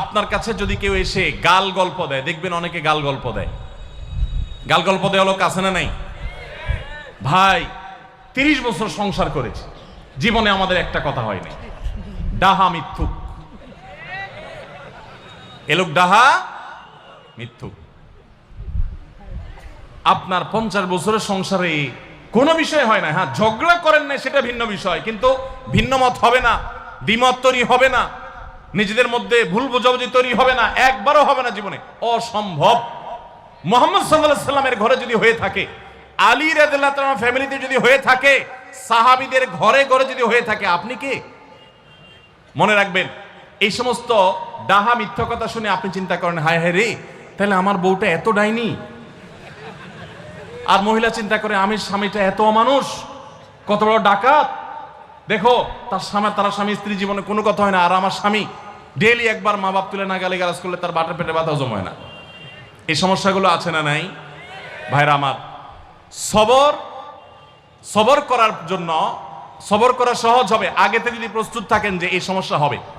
আপনার কাছে যদি কেউ এসে গাল গল্প দেয়, দেখবেন অনেকে গাল গল্প দেয়। গাল গল্প দেওয়া লোক আছে না নাই? ভাই, তিরিশ বছর সংসার করেছি, জীবনে আমাদের একটা কথা হয়নি ডাহা মিথ্যুক। এ লোক ডাহা মিথ্যুক। আপনার পঞ্চাশ বছরের সংসারে কোনো বিষয় হয় না। হ্যাঁ ঝগড়া করেন না সেটা ভিন্ন বিষয়, কিন্তু ভিন্ন মত হবে না, দ্বিমত তৈরি হবে না। নিজেদের মধ্যে ভুল বোঝাবুঝি তৈরি হবে না, একবারও হবে না জীবনে। অসম্ভব। মোহাম্মদ সাল্লাহ সাল্লামের ঘরে যদি হয়ে থাকে, আলী রাদিল্লাহ ফ্যামিলিতে যদি হয়ে থাকে, সাহাবিদের ঘরে ঘরে যদি হয়ে থাকে, আপনি কে? মনে রাখবেন, এই সমস্ত ডাহা মিথ্যা কথা শুনে আপনি চিন্তা করেন, হায় হায় রে, তাহলে আমার বউটা এত ডাইনি? আর মহিলা চিন্তা করে আমি স্বামীটা এত মানুষ কত বড় ডাকাত? দেখো, তার স্বামী তার স্বামী স্ত্রী জীবনে কোনো কথা হয় না, আর আমার স্বামী ডেলি একবার মা বাপ তুলে না গালি গালাজ করলে তার বাটার পেটে বাধা জমায় না। এই সমস্যাগুলো আছে না নাই? ভাইরা আমার, সবর সবর করার জন্য, সবর করা সহজ হবে। আগে থেকে যদি প্রস্তুত থাকেন যে এই সমস্যা হবে।